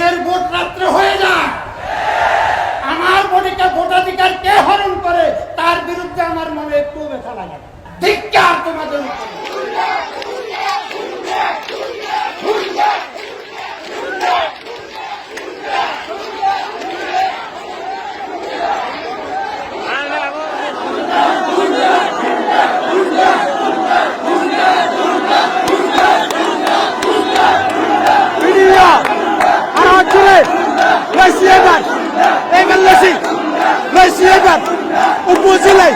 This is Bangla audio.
দিনের ভোট রাত্রে হয়ে যায়। আমার বডিকে ভোটাধিকার কে হরণ করে, তার বিরুদ্ধে আমার মনে একটু ব্যথা লাগে ধিক্কার তোমাদের উপজেলায়